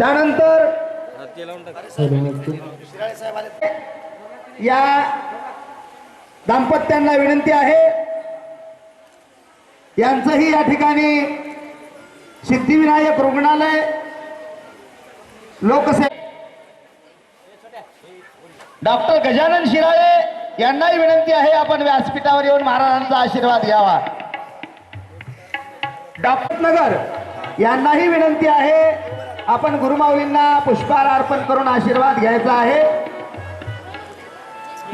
त्यानंतर या दाम्पत्यांना विनंती आहे यांचंही या ठिकाणी सिद्धिविनायक रुग्णालय लोकसे डॉक्टर गजानन शिराळे यांनाही विनंती आहे आपण व्यासपीठावर येऊन महाराजांचा आशीर्वाद घ्यावा. डॉक्टर नगर यांनाही विनंती आहे आपण गुरुमाऊलींना पुष्पहार अर्पण करून आशीर्वाद घ्यायचा आहे.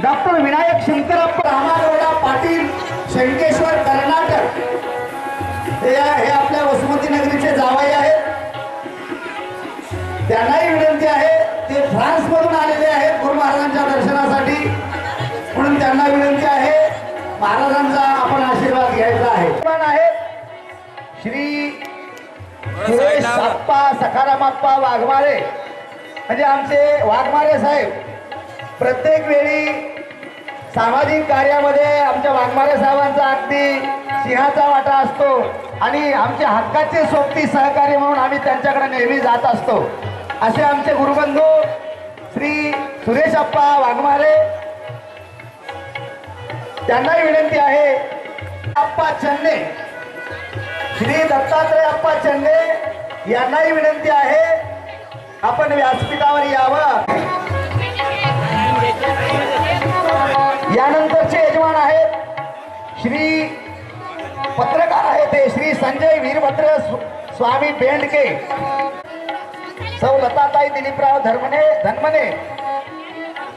डॉक्टर विनायक शंकरप्पा रामागौडा पाटील शंकेश्वर कर्नाटक. हे हे आपल्या वसुमती नगरीचे जावाई आहेत. त्यांनाही विनंती आहे ते फ्रान्स मधून आलेले आहेत गुरु महाराजांच्या दर्शनासाठी. म्हणून त्यांना विनंती आहे महाराजांचा आपण आशीर्वाद घ्यायचा आहे. पण श्री सुरेश आप्पा सखाराम आप्पा वाघमारे. म्हणजे आमचे वाघमारे साहेब प्रत्येक वेळी सामाजिक कार्यामध्ये आमच्या वाघमारे साहेबांचा अगदी सिंहाचा वाटा असतो आणि आमच्या हक्काचे सोबती सहकारी म्हणून आम्ही त्यांच्याकडे नेहमी जात असतो. असे आमचे गुरुबंधू श्री सुरेश अप्पा वाघमारे त्यांनाही विनंती आहे अप्पा चन्ने श्री दत्तात्रय अप्पा चन्ने यांनाही विनंती आहे आपण व्यासपीठावर यावं. यानंतरचे यजमान आहेत श्री पत्रकार आहेत ते श्री संजय वीरभद्र स्वामी बेंडके. सौ लताताई दिलीपराव धर्मने धनमने.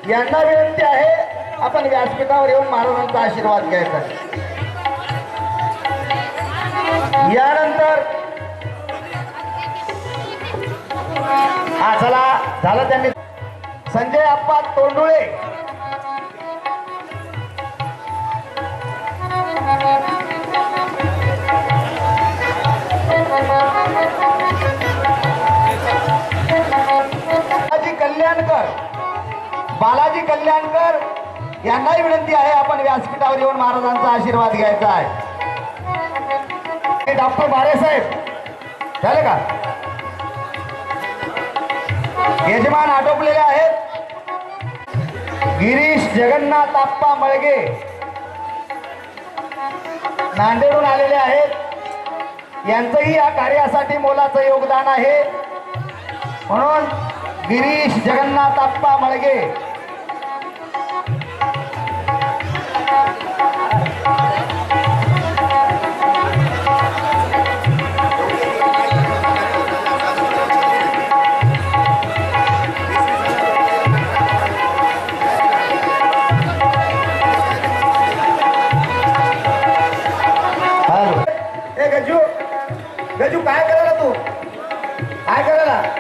यांना विनंती आहे आपण व्यासपीठावर येऊन महाराजांचा आशीर्वाद घ्यायचा. यानंतर हा चला. झालं त्यांनी. संजय आप्पा तोंडुळे. बालाजी कल्याणकर. बालाजी कल्याणकर यांनाही विनंती आहे आपण व्यासपीठावर येऊन महाराजांचा आशीर्वाद घ्यायचा आहे. हे डॉक्टर बाळेसाहेब झाले का? यजमान आटोपलेले आहेत. गिरीश जगन्नाथ आप्पा मळगे. नांदेडून आलेले आहेत. यांचंही या कार्यासाठी मोलाचं योगदान आहे. म्हणून गिरीश जगन्नाथ आप्पा मळगे.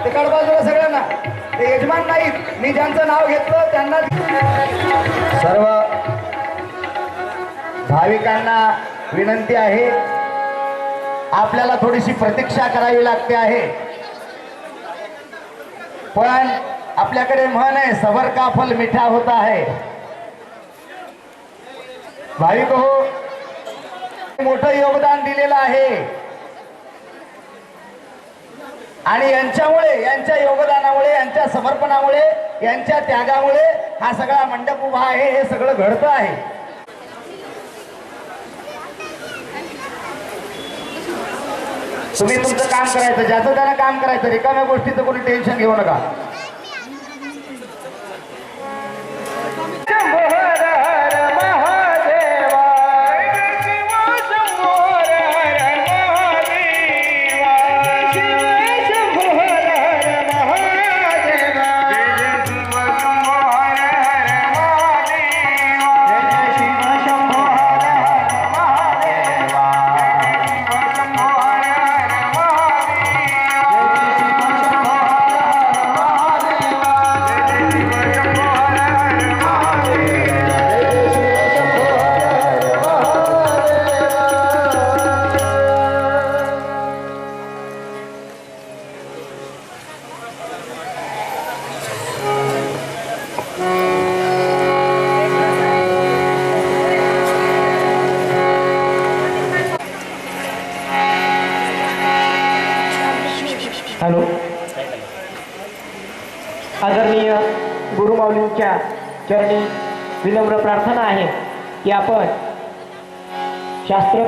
एकाड बाजूला सगळ्यांना. ते यजमान नाहीत. मी ज्यांचं नाव घेतलं त्यांना सर्व भाविकांना विनंती आहे. आपल्याला थोडीशी प्रतीक्षा करावी लागते आहे. पण आपल्याकडे म्हण आहे सबर का फल मिठा होता आहे भाविक हो मोठं योगदान दिलेलं आहे. आणि यांच्यामुळे यांच्या योगदानामुळे यांच्या समर्पणामुळे यांच्या त्यागामुळे हा सगळा मंडप उभा आहे हे सगळं घडतं आहे. तुम्ही तुमचं काम करायचं ज्याचं त्याला काम करायचं रिकाम्या गोष्टीचं कोणी टेन्शन घेऊ नका. चरणी विनम्र प्रार्थना आहे की आपण शास्त्र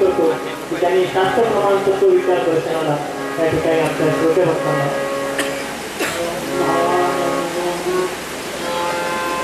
करतो त्यांनी शास्त्र प्रमाणपत्र विचार दर्शनाला त्या ठिकाणी आपल्या श्रोते भक्तांना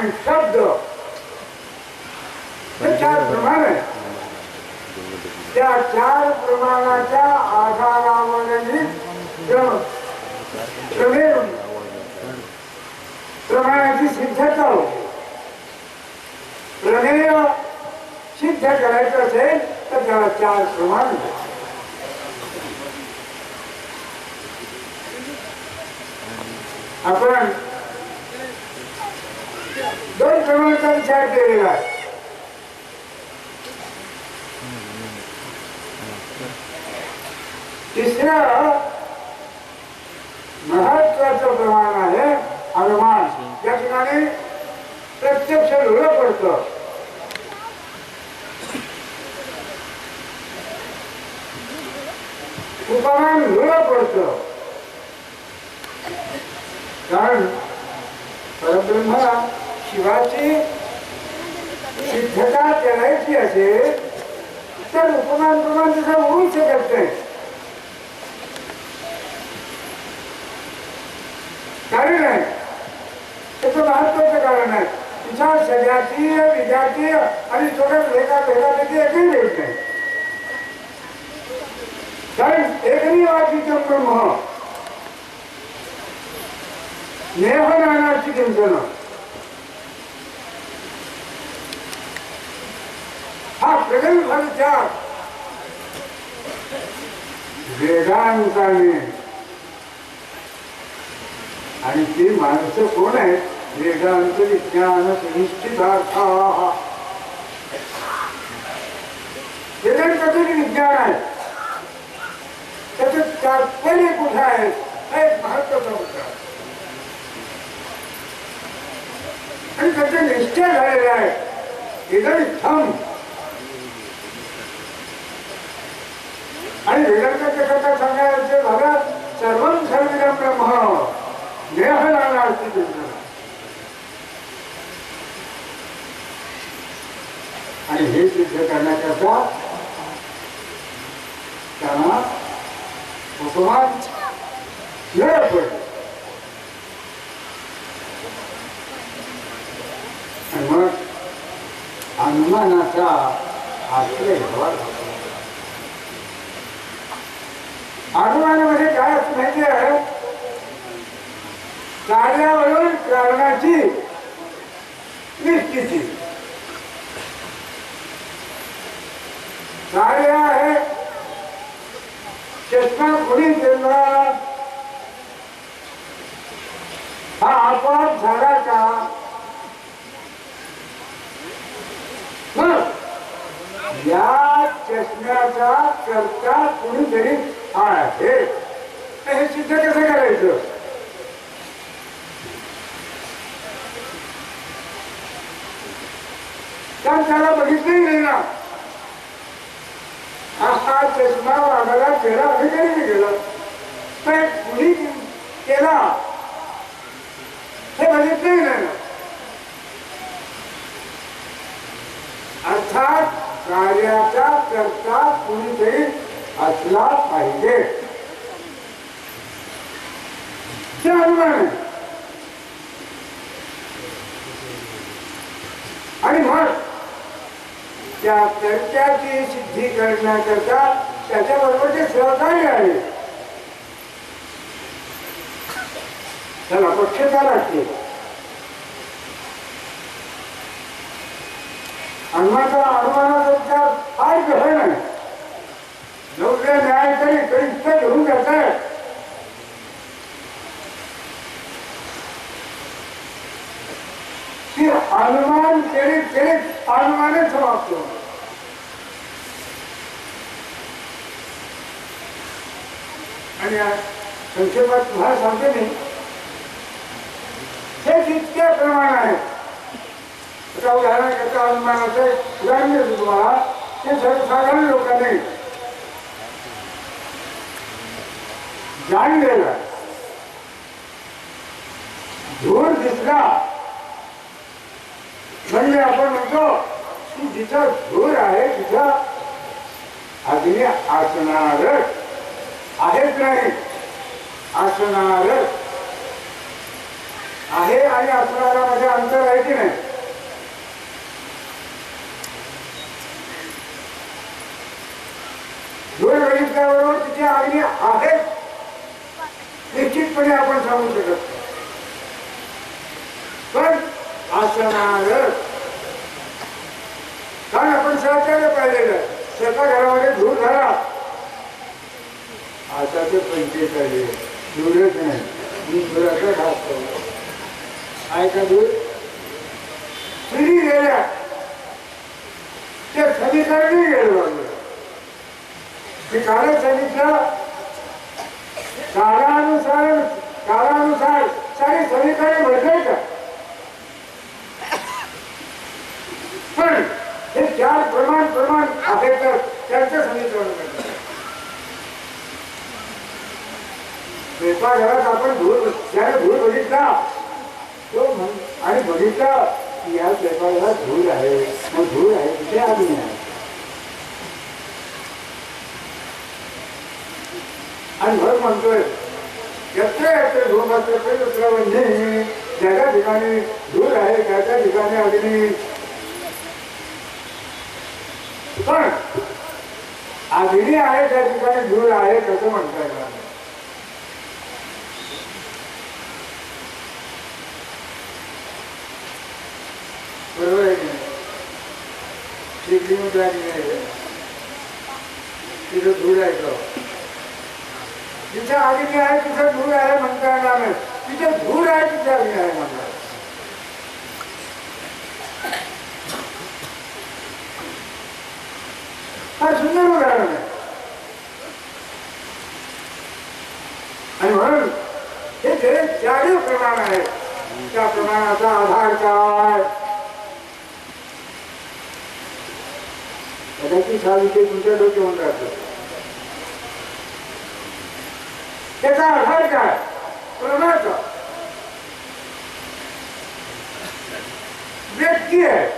आणि शब्द. हे चार प्रमाण आहे त्या चार प्रमाणाच्या आधारावरही क्रमे प्रमाणाची सिद्धता होते प्रमेय सिद्ध करायचं असेल तर त्याला चार प्रमाण. आपण दोन क्रमांकाचा विचार केलेला आहे. तिसऱ्या महत्वाचं प्रमाण आहे अनुमान त्या ठिकाणी प्रत्यक्ष डोळं पडतं. उपमान डोळं पडतं. कारण परब्रह्म शिवाची सिद्धता करायची असेल तर उपमान प्रमाण तसं होऊ शकत नाही. कारण आहे. त्याचं महत्वाचं कारण आहे. तिच्या सजातीय विजातीय आणि थोड्या भेदा भेदापैकी एकही भेट नाही. कारण एकही एकमेवाचीचं ब्रह्म नेह नानाची चिंतन हा प्रगल्भ विचार. वेदांताने. आणि ती माणसं कोण आहेत? वेदांत विज्ञान निश्चितार्थ. वेदांत तरी विज्ञान आहे? त्याचं तात्पर्य कुठे आहे? हा एक महत्त्वाचा मुद्दा आणि त्याचे निश्चय झालेला आहे. इदम इत्थम आणि वेदांताच्या कथा सांगायचे झालं सर्व सर्विदं ब्रह्म. देह लागला असते आणि हे सिद्ध करण्याकरता त्यांना उपमान वेळ पडलं आणि मग अनुमानाचा आश्रय घ्यावा लागतो अनुमानामध्ये काय असं माहिती आहे? कार्यावरून कारणाची निश्चिती. कार्य आहे चष्मा कोणी दिला हा आपोआप झाला का? या चष्म्याचा करता कुणीतरी आहे हे? सिद्ध कसं करायचं? तर त्याला बघितलंही नाही ना. हा चष्मा वागायला चेहरा अधिकारी गेला. तर कुणी केला. हे बघितलंही नाही ना. अर्थात कार्याचा करता कुणीतरी असला पाहिजे. ते आहे आणि मग त्या कर्त्याची सिद्धी करण्याकरता त्याच्याबरोबर जे सहकार्य आहे. त्याला पक्षता लागते अनुमानाचा हनुमानाचा विचार फार गहन आहे. योग्य न्याय तरी तरी इतकं घेऊन जात आहे की अनुमान केले केले अनुमानच समाप्त आणि संक्षेपात तुम्हाला सांगते मी हे जितके प्रमाण आहे. आता उदाहरण घेता अनुमानाचं एक उदाहरण देतो तुम्हाला. ते सर्वसाधारण लोकांनी जाणलेलं धूर दिसला. म्हणजे आपण म्हणतो की जिथं धूर आहे तिथं अग्नी असणार आहेच नाही. असणार आहे आणि असणाऱ्यामध्ये अंतर आहे की नाही? धूर बघितल्याबरोबर तिथे अग्नी आहे निश्चितपणे आपण सांगू शकत पण असणार कारण आपण सहकार्य पाहिलेलं आहे. घरामध्ये धूर. झाला आता ते पैसे आले धूरच नाही. मी धुराचा घास खाऊ. आहे का धूर स्त्री गेल्या. ते समीकरणही गेलो. लागलं मी कालच सांगितलं काळानुसार काळानुसार सारी समीकरण म्हटले का? पण हे चार प्रमाण प्रमाण आहे तर त्यांचं समीकरण स्वयंपाकघरात आपण धूर ज्याने धूर बघितला तो म्हण आणि बघितला की या स्वयंपाकघरात धूर आहे. मग धूर आहे तिथे आम्ही आहे आणि मग म्हणतोय यत्र धूमात्र वन्य ज्या ठिकाणी दूर आहे त्याच्या ठिकाणी अग्नी. पण अग्नी आहे त्या ठिकाणी धूळ आहे कसं म्हणता येणार बरोबर आहे की नाही? तिथं धूळ आहे का? जिथे अग्नी आहे तिथे धूळ आहे म्हणता येणार नाही. तिथे धूळ आहे तिथे अग्नी आहे म्हणणार हा सुंदर उदाहरण आहे आणि म्हणून हे जे चारही प्रमाण आहे त्या प्रमाणाचा आधार काय कदाचित हा विषय तुमच्या डोक्यावर राहतो त्याचा आधार काय प्रमाणाचा व्यक्ती आहे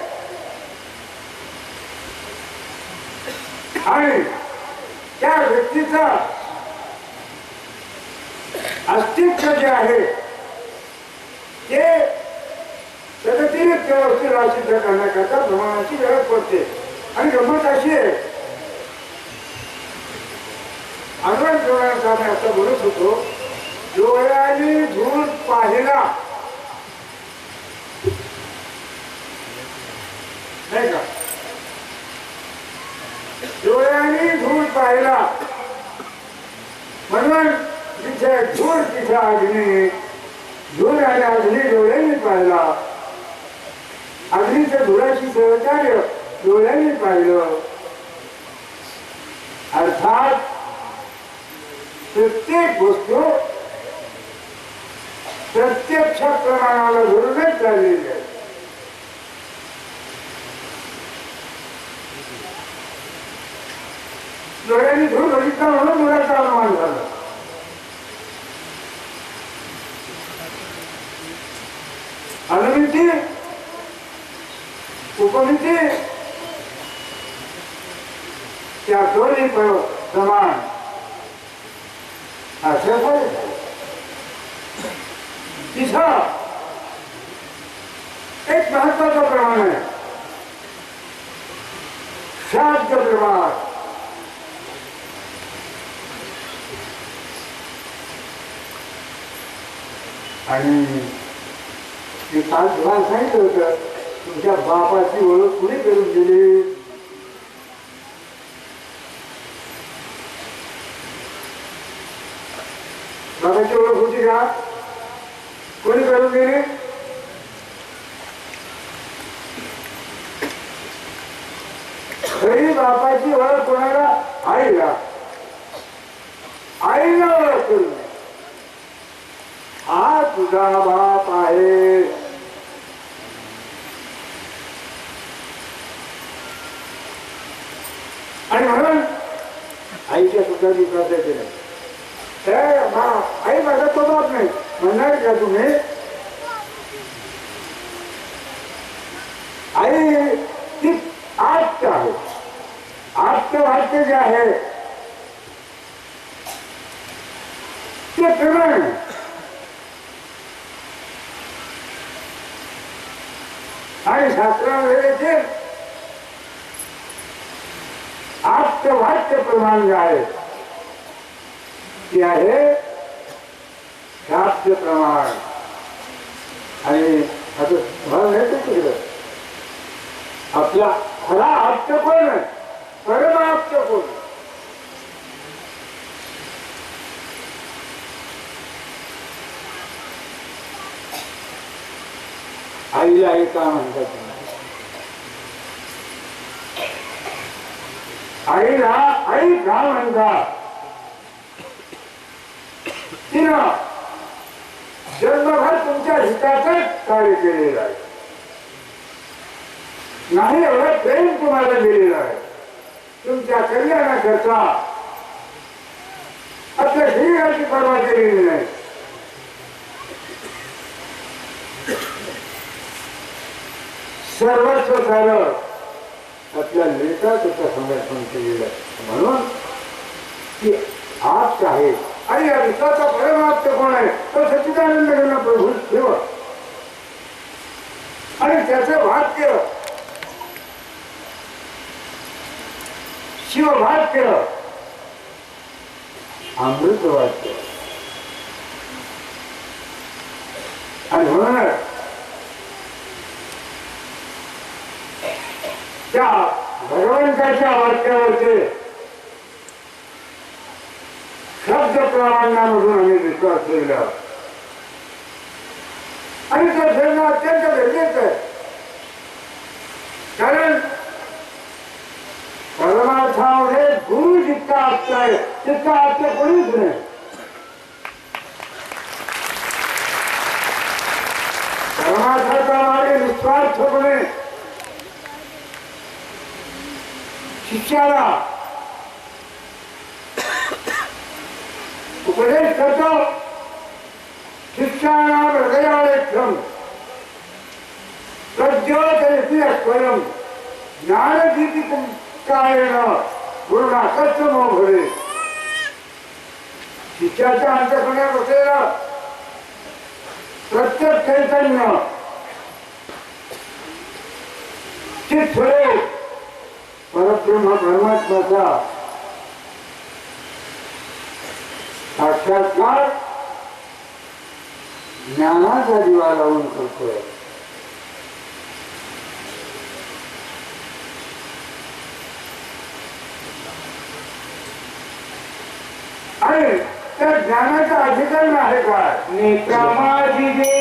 आणि त्या व्यक्तीचा अस्तित्व जे आहे ते सदतीने व्यवस्थेला सिद्ध करण्याकरता भ्रमणाची गरज पडते. आणि गंमत अशी आहे अगोदर प्रमाणात आम्ही असं बोलत होतो डोळ्याने धूर पाहिला. नाही का? डोळ्याने धूर पाहिला. म्हणून तिथे धूळ तिथे अग्नी धूर आणि अग्नी डोळ्यांनी पाहिला. अग्नीच्या धुराशी सहकार्य डोळ्यांनी पाहिलं. अर्थात प्रत्येक वस्तू प्रत्यक्ष प्रमाणाला धरूनच चाललेली आहे. डोळ्यांनी धूर बघितला म्हणून मुलाचा अनुमान झाला. अनुमिती उपमिती त्या दोन्ही प- समान असे पण तिथं एक महत्वाचं प्रमाण आहे शाब्द प्रमाण। आणि ते काल तुम्हाला सांगितलं होतं तुमच्या बापाची ओळख कुणी करून दिली? बाबाची ओळख होती का? कोणी करून दिली? खरी बापाची ओळख कोणाला? आईला. आईला ओळख करून हा तुझा बाप आहे आणि म्हणून आईच्या सुद्धा विश्वास केला हे मा आई माझा तो बाप नाही. म्हणणार का तुम्ही? आई ती आत्त आहे. आत्त वाक्य जे आहे ते प्रमाण आणि. शास्त्रामध्ये ते आप्तवाक्य प्रमाण जे आहे ती आहे. शास्त्र प्रमाण. आणि आता तुम्हाला आहे तिकडं आपला खरा आप्त कोण आहे? परम कोण? आईला आई का म्हणतात? आईला आई का म्हणतात. तिनं जन्मभर तुमच्या हिताचंच कार्य केलेलं आहे. नाही एवढं प्रेम तुम्हाला दिलेलं आहे. तुमच्या कल्याणाकरता आपल्या शरीराची परवा केलेली नाही. सर्वस्व सारं आपल्या लेखाचं समर्पण केलेलं आहे. म्हणून की आज आहे. आणि या विश्वाचा परमाप्त कोण आहे तो सच्चिदानंद घडला प्रभू शिव. आणि त्याचं वाक्य शिववाक्य अमृत वाक्य आणि म्हणूनच त्या भगवंताच्या वाक्यावरचे शब्द प्रमाणामधून आम्ही विश्वास ठेवला. आणि ते ठेवणं अत्यंत गरजेचं आहे. कारण परमार्थामध्ये गुरु जितका आप्त आहे तितका आप्त कोणीच नाही. परमार्थाचा मार्ग निस्वार्थपणे शिक्षाला उपदेश करतो शिक्षाणा हृदयालेख्यम प्रज्योतयती स्वयं ज्ञानदीपी कायेण गुरुना कच्च घडे शिष्याच्या अंतकरणात असलेला प्रत्येक चैतन्य चित स्वरूप परब्रह्म परमात्माचा। साक्षात्कार ज्ञानाचा दिवा लावून करतोय. आणि त्या ज्ञानाचं अधिकरण आहे काय नेत्रामाजी जे